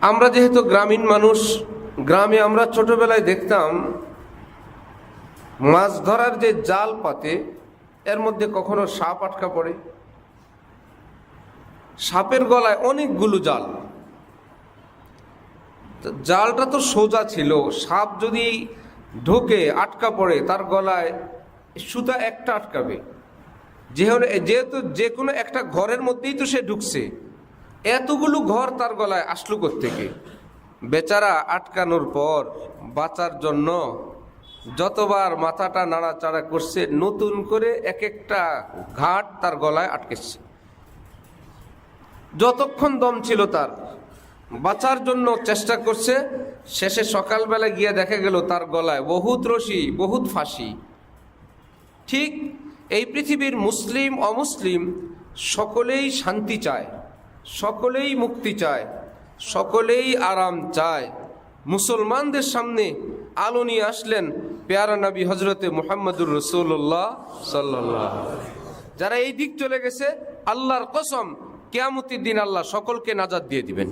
আমরা যেহেতু গ্রামীণ মানুষ, গ্রামে আমরা ছোটবেলায় দেখতাম মাছ ধরার যে জাল পাতে, এর মধ্যে কখনো সাপ আটকা পড়ে। সাপের গলায় অনেকগুলো জাল। জালটা তো সোজা ছিল, সাপ যদি ঢোকে, আটকা পড়ে, তার গলায় সুতা একটা আটকাবে। যেহেতু যেহেতু যে কোনো একটা ঘরের মধ্যেই তো সে ঢুকছে। এতগুলো ঘর তার গলায় আসলো থেকে বেচারা আটকানোর পর বাঁচার জন্য যতবার মাথাটা নাড়াচাড়া করছে, নতুন করে এক একটা ঘাট তার গলায় আটকেছে। যতক্ষণ দম ছিল তার, বাঁচার জন্য চেষ্টা করছে, শেষে সকালবেলা গিয়ে দেখা গেল তার গলায় বহুত রশি, বহুত ফাঁসি। ঠিক এই পৃথিবীর মুসলিম, অমুসলিম সকলেই শান্তি চায়। সকলেই মুক্তি চায়, সকলেই আরাম চায়। মুসলমানদের সামনে আলো নিয়ে আসলেন পেয়ারা নবী হজরতে মোহাম্মদুর রসুল্লাহ সাল্লাহ যারা এই দিক চলে গেছে, আল্লাহর কসম, কেয়ামতির দিন আল্লাহ সকলকে নাজাদ দিয়ে দিবেন।